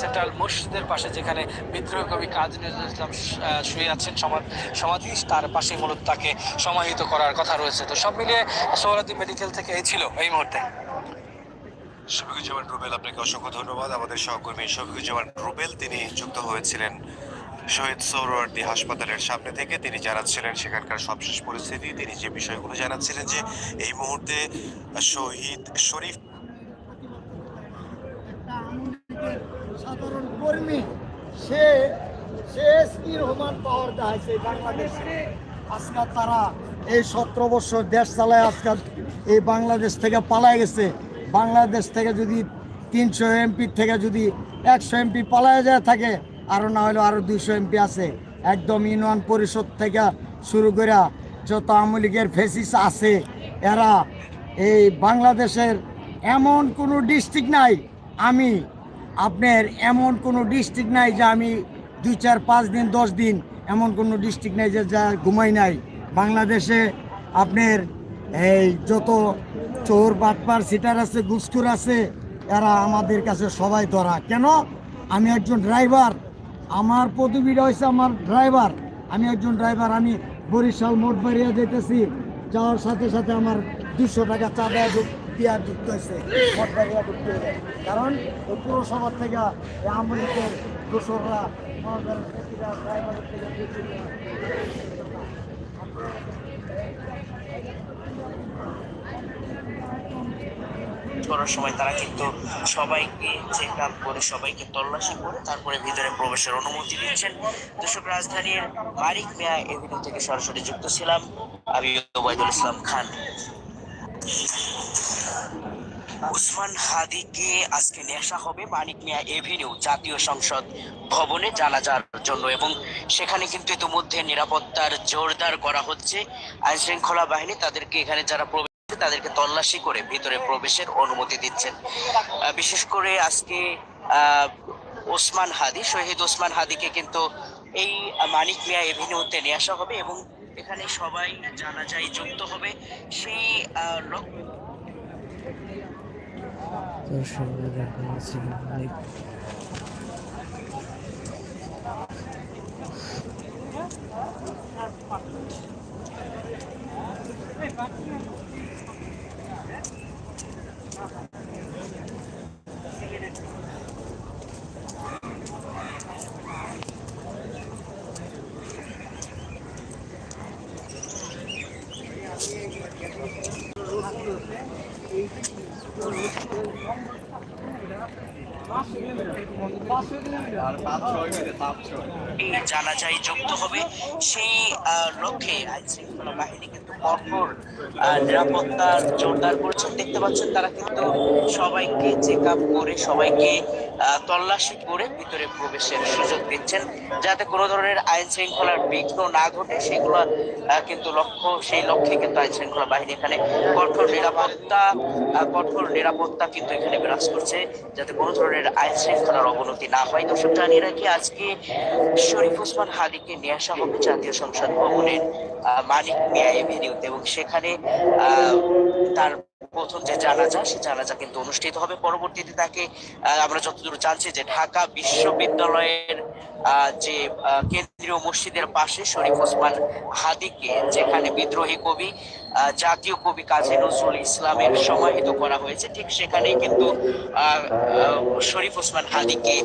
Central মসজিদের পাশে যেখানে বিদ্রোহী কবি কাজী নজরুল ইসলাম শুয়ে আছেন, সমাধি তার পাশে মূলত তাকে সমাহিত করার কথা রয়েছে। তো সব মিলিয়ে সোহরাদি মেডিকেল থেকে এই ছিল এই মুহূর্তে। শফিকুজ্জামান রুবেল, আপনাকে অসংখ্য ধন্যবাদ। আমাদের সহকর্মী শফিকুজ্জামান রুবেল, তিনি যুক্ত হয়েছিলেন শহীদ সৌরওয়ার্দী হাসপাতালের সামনে থেকে। তিনি জানাচ্ছিলেন সেখানকার সবশেষ পরিস্থিতি। তিনি যে বিষয়গুলো জানাচ্ছিলেন যে এই মুহূর্তে শহীদ শরীফ একটা আমাদের সাধারণ কর্মী, সে সে এসপি রহমান পাওয়ার দেখাইছে বাংলাদেশে। আজকাল তারা এই সতেরো বছর দেশ চালায় আজকাল এই বাংলাদেশ থেকে পালায় গেছে। বাংলাদেশ থেকে যদি তিনশো এমপি থেকে যদি একশো এমপি পালায় যায় থাকে আরও না হলেও আরও দুইশো এমপি আছে। একদম ইউনিয়ন পরিষদ থেকে শুরু করে যত আওয়ামী লীগের ফেসিস আছে, এরা এই বাংলাদেশের এমন কোনো ডিস্ট্রিক্ট নাই। আমি আপনার এমন কোনো ডিস্ট্রিক্ট নাই যে আমি দুই, চার, পাঁচ দিন, দশ দিন এমন কোনো ডিস্ট্রিক্ট নাই যে যা ঘুমাই নাই। বাংলাদেশে আপনার এই যত চোর, বাটপার সিটার আছে গুসকুর আছে, এরা আমাদের কাছে সবাই ধরা। কেন? আমি একজন ড্রাইভার আমার পদবীটা হয়েছে আমার ড্রাইভার আমি একজন ড্রাইভার আমি বরিশাল মোট বাড়িয়া যেতেছি যাওয়ার সাথে সাথে আমার দুশো টাকা চাঁদা দিয়া যুক্ত হয়েছে মোট বাড়িয়া ঢুকতে হবে। কারণ ওই পুরসভার থেকে থেকে বেশি নেয়। করার সময় তারা কিন্তু সবাইকে চেক আপ করে, সবাইকে তল্লাশি করে তারপরে ভিতরে প্রবেশের অনুমতি দিচ্ছেন দর্শক, রাজধানীর মারিক মিয়া এভিনিউ থেকে সরাসরি যুক্ত ছিলাম, আমি ওবায়দুল ইসলাম খান উসমান হাদিকে আজকে আসা হবে মানিক মিয়া এভিনিউ, জাতীয় সংসদ ভবনে জানাজার জন্য। এবং সেখানে কিন্তু ইতিমধ্যে নিরাপত্তার জোরদার করা হচ্ছে। আইন শৃঙ্খলা বাহিনী তাদেরকে এখানে যারা প্রবেশ তাদেরকে তল্লাশি করে ভিতরে প্রবেশের অনুমতি দিচ্ছেন। বিশেষ করে আজকে ওসমান হাদি, শহীদ ওসমান হাদিকে কিন্তু এই মানিক মিয়া এভিনিউতে নিয়ে আসা হবে এবং এখানে সবাই জানাজায় যুক্ত হবে। সেই লক্ষ্য দর্শকরা দেখা যাচ্ছে অনেক। জানাজায় যুক্ত হবে সেই লক্ষ্যে আইন শৃঙ্খলা বাহিনী কিন্তু কঠোর আহ, নিরাপত্তা জোরদার করেছেন দেখতে পাচ্ছেন তারা কিন্তু সবাইকে চেক আপ করে সবাইকে তল্লাশি করে ভিতরে প্রবেশের সুযোগ দিচ্ছেন। যাতে কোনো ধরনের আইন শৃঙ্খলার বিঘ্ন না ঘটে সেগুলো কিন্তু লক্ষ্য সেই লক্ষ্যে কিন্তু আইন শৃঙ্খলা বাহিনী এখানে কঠোর নিরাপত্তা কঠোর নিরাপত্তা কিন্তু এখানে বিরাজ করছে যাতে কোনো ধরনের আইন শৃঙ্খলার অবনতি না হয়। দর্শক জানিয়ে রাখি আজকে শরীফ ওসমান হাদিকে নিয়ে আসা হবে জাতীয় সংসদ ভবনের মানিক মিয়া এভিনিউতে এবং সেখানে তার প্রথম যে জানাজা, সে জানাজা কিন্তু অনুষ্ঠিত হবে। পরবর্তীতে তাকে আমরা যতদূর জানছি যে ঢাকা বিশ্ববিদ্যালয়ের যে কেন্দ্রীয় মসজিদের পাশে শরীফ ওসমান হাদিকে, যেখানে বিদ্রোহী কবি জাতীয় কবি কাজী নজরুল ইসলামের সমাহিত করা হয়েছে, ঠিক সেখানেই কিন্তু শরীফ ওসমান হাদিকে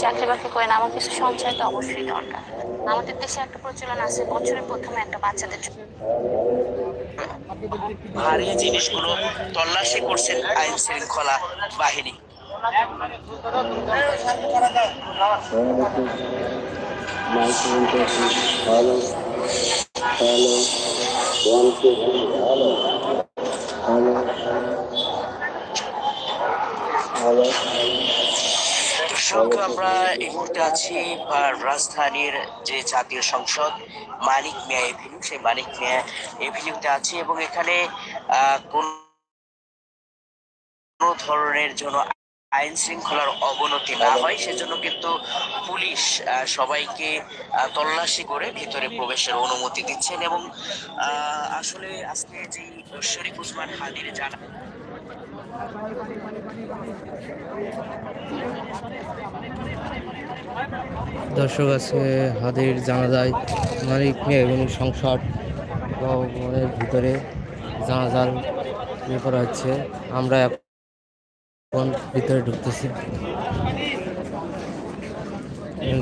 চাকরি বাকরি করেন আমার কিছু সঞ্চয় তো অবশ্যই দরকার আমাদের দেশে একটা প্রচলন আছে বছরের প্রথমে একটা বাচ্চাদের জন্য ভারী জিনিসগুলো তল্লাশি করছেন আইন শৃঙ্খলা বাহিনী Hello. Hello. One, দর্শক আমরা এই মুহূর্তে আছি রাজধানীর যে জাতীয় সংসদ, মানিক মিয়া এভিনিউ সেই মানিক মিয়া এভিনিউতে আছি এবং এখানে কোনো ধরনের জন্য আইন শৃঙ্খলার অবনতি না হয়, সেজন্য কিন্তু পুলিশ সবাইকে তল্লাশি করে ভিতরে প্রবেশের অনুমতি দিচ্ছেন এবং আসলে আজকে যে শরীফ উসমান হাদির জানা দর্শক আছে হাদের জানাজায় মিয়া এবং সংসদ ভবনের ভিতরে জানাজার ইয়ে করা হচ্ছে। আমরা এখন ভিতরে ঢুকতেছি।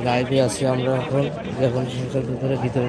লাইভে আছি আমরা এখন এখন সংসার ভিতরে ভিতরে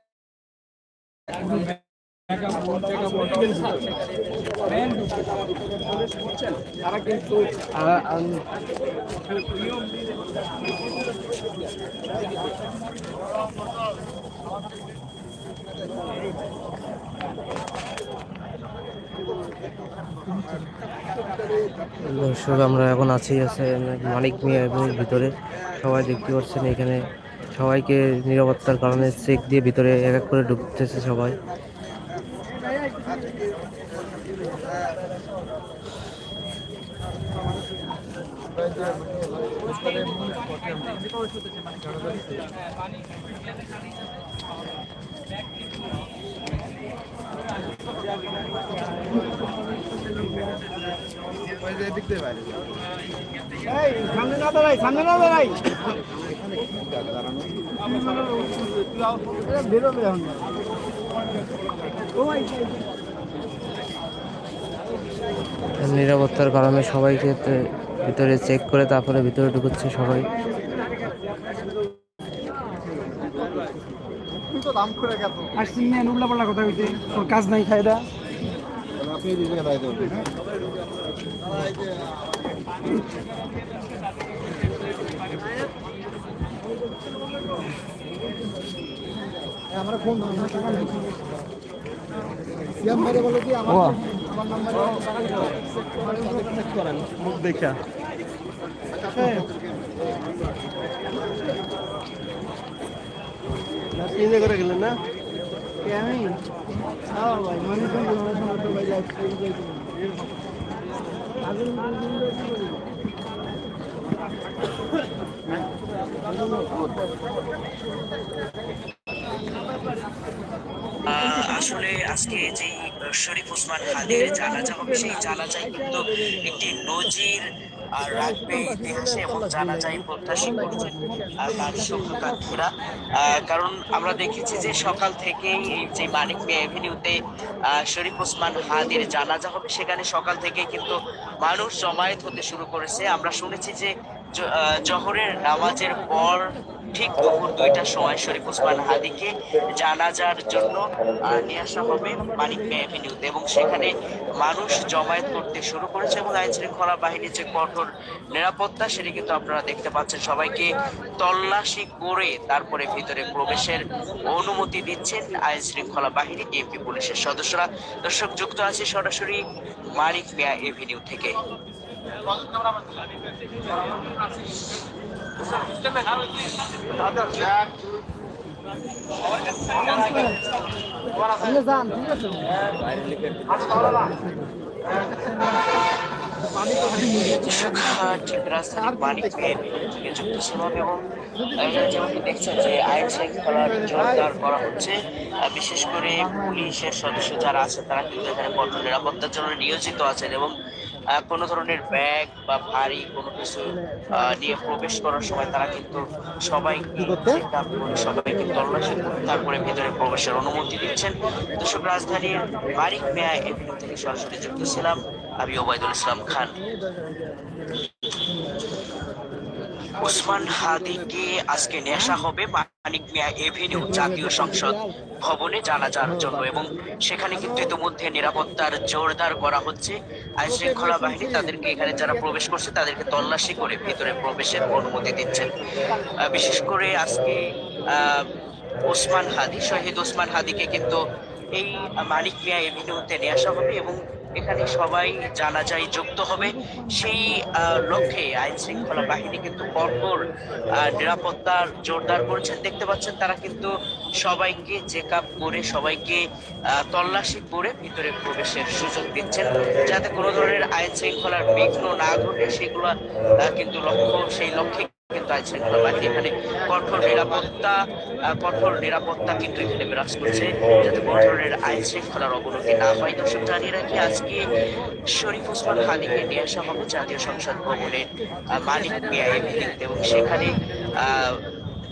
দর্শক, আমরা এখন আছি আছে মানিক মিয়া এবং ভিতরে। সবাই দেখতে পাচ্ছেন এখানে সবাইকে নিরাপত্তার কারণে চেক দিয়ে ভিতরে এক এক করে ঢুকতেছে সবাই। সামনে না দাঁড়াই সামনে না দাঁড়াই বেরোবে এখন নিরাপত্তার কারণে সবাইকে ভিতরে চেক করে তারপরে ভিতরে ঢুকছে সবাই। পাল্লা কথা তোর কাজ নাই খায়দা আমরা ফোন আমার মুখ দেখা। চিন্তা করে গেলেন না? আমি? হ্যাঁ ভাই মানে আহ, আসলে আজকে যে শরীফ ওসমান হাদির জানাজা হবে সেই জানাজায় কিন্তু একটি নজির আর রাখবে ইতিহাসে এবং জানাজাই প্রত্যাশী করছেন তার শুভকাঙ্ক্ষীরা কারণ আমরা দেখেছি যে সকাল থেকেই যে মানিক মিয়া এভিনিউতে আহ, শরীফ ওসমান হাদির জানাজা হবে সেখানে সকাল থেকেই কিন্তু মানুষ জমায়েত হতে শুরু করেছে। আমরা শুনেছি যে জহরের নামাজের পর ঠিক দুপুর দুইটার সময় শরীফ ওসমান হাদিকে জানাজার জন্য নিয়ে আসা হবে মানিক মিয়া এভিনিউতে এবং সেখানে মানুষ জমায়েত করতে শুরু করেছে এবং আইন শৃঙ্খলা বাহিনীর যে কঠোর নিরাপত্তা, সেটি কিন্তু আপনারা দেখতে পাচ্ছেন। সবাইকে তল্লাশি করে তারপরে ভিতরে প্রবেশের অনুমতি দিচ্ছেন আইন শৃঙ্খলা বাহিনী ডিএমপি পুলিশের সদস্যরা। দর্শক, যুক্ত আছে সরাসরি মানিক মিয়া এভিনিউ থেকে। এবং দেখছেন যে আইন করা হচ্ছে বিশেষ করে পুলিশের সদস্য যারা আছে, তারা কিন্তু এখানে কঠোর নিরাপত্তার জন্য নিয়োজিত আছেন এবং কোনো ধরনের ব্যাগ বা ভারী কোনো কিছু নিয়ে প্রবেশ করার সময় তারা কিন্তু সবাই সবাইকে তল্লাশি তারপরে ভেতরে প্রবেশের অনুমতি দিচ্ছেন। দর্শক রাজধানীর বারিক মেয়া এভিনিউ থেকে সরাসরি যুক্ত ছিলাম আমি ওবায়দুল ইসলাম খান। ওসমান হাদিকে আজকে নেশা হবে মানিক মিয়া এভিনিউ জাতীয় সংসদ ভবনে জানাজার জন্য এবং সেখানে কিন্তু ইতিমধ্যে নিরাপত্তার জোরদার করা হচ্ছে। আইন শৃঙ্খলা বাহিনী তাদেরকে এখানে যারা প্রবেশ করছে তাদেরকে তল্লাশি করে ভিতরে প্রবেশের অনুমতি দিচ্ছেন। বিশেষ করে আজকে ওসমান হাদি, শহীদ ওসমান হাদিকে কিন্তু এই মানিক মিয়া এভিনিউতে নিয়ে আসা হবে এবং এখানে সবাই জানা যায় যুক্ত হবে। সেই লক্ষ্যে আইন শৃঙ্খলা বাহিনী কিন্তু কঠোর নিরাপত্তার জোরদার করেছেন দেখতে পাচ্ছেন তারা কিন্তু সবাইকে চেক আপ করে, সবাইকে তল্লাশি করে ভিতরে প্রবেশের সুযোগ দিচ্ছেন। যাতে কোনো ধরনের আইন শৃঙ্খলার বিঘ্ন না ঘটে, সেগুলো কিন্তু লক্ষ্য, সেই লক্ষ্যে কিন্তু আইন শৃঙ্খলা বাহিনী এখানে কঠোর নিরাপত্তা কঠোর নিরাপত্তা কিন্তু এখানে বিরাজ করছে যাতে কোনো ধরনের আইন শৃঙ্খলার অবনতি না হয়। দর্শক, জানিয়ে রাখি, আজকে শরীফ ওসমান হাদিকে নিয়ে আসা হবে জাতীয় সংসদ ভবনে মালিক মিয়া এবং সেখানে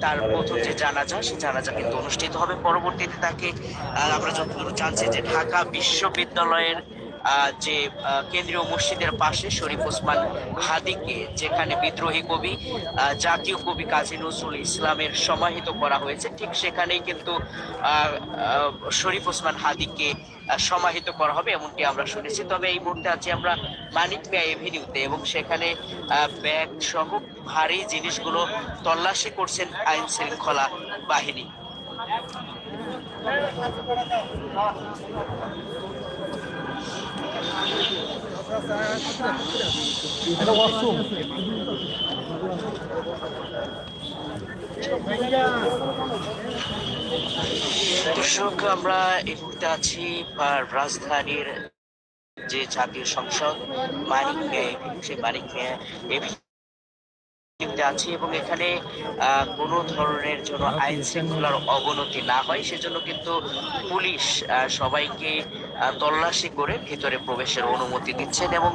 তার প্রথম যে জানাজা সেই জানাজা কিন্তু অনুষ্ঠিত হবে। পরবর্তীতে তাকে আমরা যতদূর জানছি যে ঢাকা বিশ্ববিদ্যালয়ের যে কেন্দ্রীয় মসজিদের পাশে শরীফ ওসমান হাদিকে, যেখানে বিদ্রোহী কবি জাতীয় কবি কাজী নজরুল ইসলামের সমাহিত করা হয়েছে, ঠিক সেখানেই কিন্তু শরীফ ওসমান হাদিকে সমাহিত করা হবে এমনটি আমরা শুনেছি। তবে এই মুহূর্তে আছি আমরা মানিক মিয়া এভিনিউতে এবং সেখানে ব্যাগ সহ ভারী জিনিসগুলো তল্লাশি করছেন আইন শৃঙ্খলা বাহিনী। দর্শক আমরা এই মুহূর্তে আছি রাজধানীর যে জাতীয় সংসদ মানিক সেই মানিক এভিনিউতে আছি এবং এখানে কোনো ধরনের জন্য আইন শৃঙ্খলার অবনতি না হয় সেজন্য কিন্তু পুলিশ সবাইকে তল্লাশি করে ভিতরে প্রবেশের অনুমতি দিচ্ছেন এবং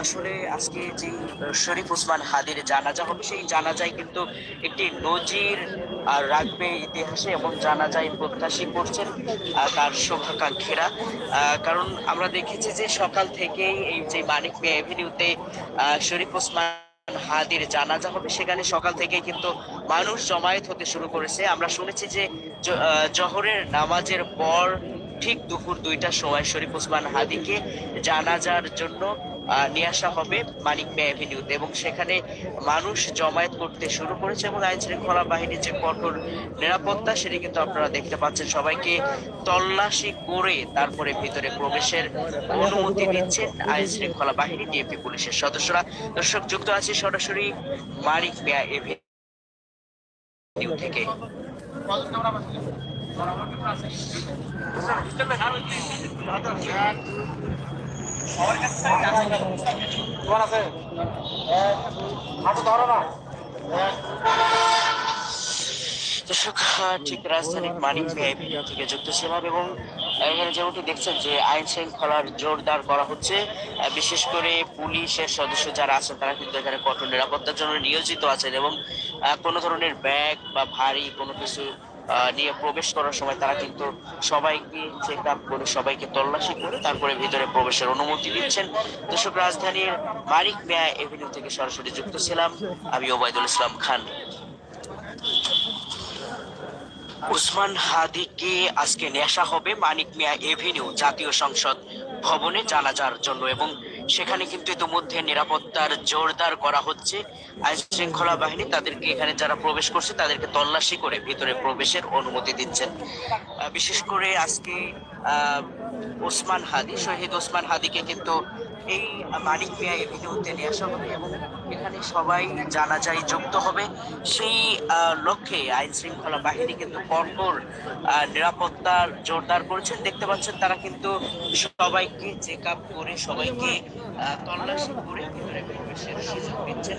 আসলে আজকে যে শরীফ ওসমান হাদির জানাজা হবে সেই জানাজায় কিন্তু একটি নজির রাখবে ইতিহাসে এবং জানাজায় প্রত্যাশী করছেন তার শুভাকাঙ্ক্ষীরা। কারণ আমরা দেখেছি যে সকাল থেকেই এই যে মানিক আহ, শরীফ ওসমান হাদির জানাজা হবে সেখানে সকাল থেকে কিন্তু মানুষ জমায়েত হতে শুরু করেছে। আমরা শুনেছি যে জহরের নামাজের পর ঠিক দুপুর দুইটার সময় শরীফ ওসমান হাদিকে জানাজার জন্য নিয়ে আসা হবে মানিক মিয়া এভিনিউতে এবং সেখানে মানুষ জমায়েত করতে শুরু করেছে এবং আইন শৃঙ্খলা বাহিনীর যে কঠোর নিরাপত্তা সেটি কিন্তু আপনারা দেখতে পাচ্ছেন। সবাইকে তল্লাশি করে তারপরে ভিতরে প্রবেশের অনুমতি দিচ্ছেন আইন শৃঙ্খলা বাহিনী ডিএপি পুলিশের সদস্যরা। দর্শক, যুক্ত আছে সরাসরি মানিক মিয়া এভিনিউ থেকে। দর্শক ঠিক রাজধানীর মানিক এভিনিউ থেকে যুক্ত ছিলাম এবং এখানে যেমনটি দেখছেন যে আইন শৃঙ্খলার জোরদার করা হচ্ছে বিশেষ করে পুলিশের সদস্য যারা আছেন, তারা কিন্তু এখানে কঠোর নিরাপত্তার জন্য নিয়োজিত আছেন এবং কোনো ধরনের ব্যাগ বা ভারী কোনো কিছু নিয়ে প্রবেশ করার সময় তারা কিন্তু সবাইকে চেক আপ করে, সবাইকে তল্লাশি করে তারপরে ভিতরে প্রবেশের অনুমতি দিচ্ছেন। দর্শক, রাজধানীর মানিক মিয়া এভিনিউ থেকে সরাসরি যুক্ত ছিলাম আমি ওবায়দুল ইসলাম খান। উসমান হাদিকে আজকে নেশা হবে মানিক মিয়া এভিনিউ জাতীয় সংসদ ভবনে জানাজার জন্য এবং সেখানে কিন্তু ইতিমধ্যে নিরাপত্তার জোরদার করা হচ্ছে। আইন শৃঙ্খলা বাহিনী তাদেরকে এখানে যারা প্রবেশ করছে, তাদেরকে তল্লাশি করে ভিতরে প্রবেশের অনুমতি দিচ্ছেন। বিশেষ করে আজকে ওসমান হাদি, শহীদ ওসমান হাদিকে কিন্তু এই মানিক মিয়া এভিনিউতে নিয়ে আসা হবে এবং এখানে সবাই জানা যায় যুক্ত হবে। সেই লক্ষ্যে আইন শৃঙ্খলা বাহিনী কিন্তু কঠোর আহ, নিরাপত্তার জোরদার করেছেন। দেখতে পাচ্ছেন তারা কিন্তু সবাইকে চেক আপ করে সবাইকে তল্লাশি করে ভিতরে প্রবেশের সুযোগ দিচ্ছেন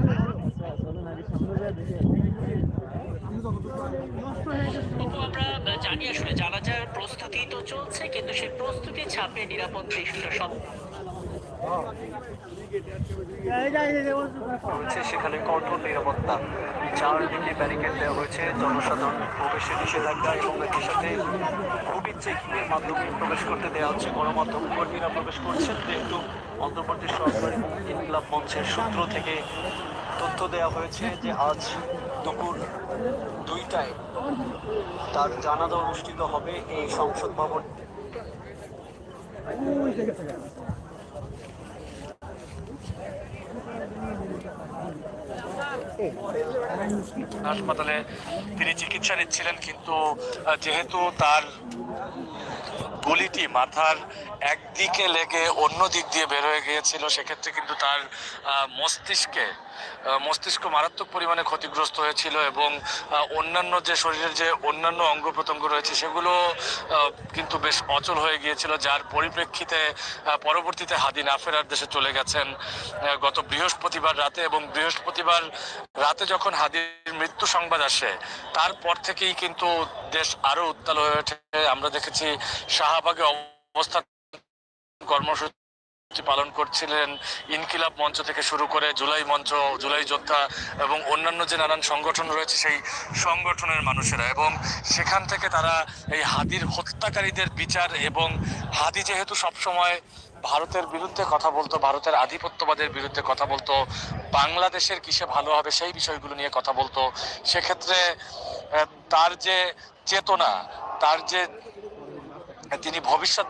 আমরা জানি আসলে জানাজার প্রস্তুতি তো চলছে, কিন্তু সেই প্রস্তুতি ছাপে নিরাপদ দৃষ্টিটা সব সেখানে কঠোর নিরাপত্তা। চারদিকে ব্যারিকেড দেওয়া হয়েছে। জনসাধারণ প্রবেশে নিষেধাজ্ঞা এবং একই সাথে খুবই চেকিং এর মাধ্যমে প্রবেশ করতে দেওয়া হচ্ছে। গণমাধ্যম কর্মীরা প্রবেশ করছেন। যেহেতু অন্ধ্রপ্রদেশ সরকার ইনকলাব মঞ্চের সূত্র থেকে তথ্য দেওয়া হয়েছে যে আজ দুপুর দুইটায় তার জানাজা অনুষ্ঠিত হবে এই সংসদ ভবন। হাসপাতালে তিনি চিকিৎসা নিচ্ছিলেন, কিন্তু যেহেতু তার গুলিটি মাথার একদিকে লেগে অন্য দিক দিয়ে বের হয়ে গিয়েছিল, সেক্ষেত্রে কিন্তু তার মস্তিষ্কে মস্তিষ্ক মারাত্মক পরিমাণে ক্ষতিগ্রস্ত হয়েছিল এবং অন্যান্য যে শরীরের যে অন্যান্য অঙ্গ প্রত্যঙ্গ রয়েছে সেগুলো কিন্তু বেশ অচল হয়ে গিয়েছিল, যার পরিপ্রেক্ষিতে পরবর্তীতে হাদি না ফেরার দেশে চলে গেছেন গত বৃহস্পতিবার রাতে এবং বৃহস্পতিবার রাতে যখন হাদির মৃত্যু সংবাদ আসে, তারপর থেকেই কিন্তু দেশ আরও উত্তাল হয়ে ওঠে। আমরা দেখেছি শাহবাগে অবস্থান কর্মসূচি পালন করছিলেন ইনকিলাব মঞ্চ থেকে শুরু করে জুলাই মঞ্চ, জুলাই যোদ্ধা এবং অন্যান্য যে নানান সংগঠন রয়েছে, সেই সংগঠনের মানুষেরা। এবং সেখান থেকে তারা এই হাদির হত্যাকারীদের বিচার এবং হাদি যেহেতু সবসময় ভারতের বিরুদ্ধে কথা বলতো, ভারতের আধিপত্যবাদের বিরুদ্ধে কথা বলতো, বাংলাদেশের কিসে ভালো হবে সেই বিষয়গুলো নিয়ে কথা বলতো, সেক্ষেত্রে তার যে চেতনা, তার যে তিনি ভবিষ্যৎ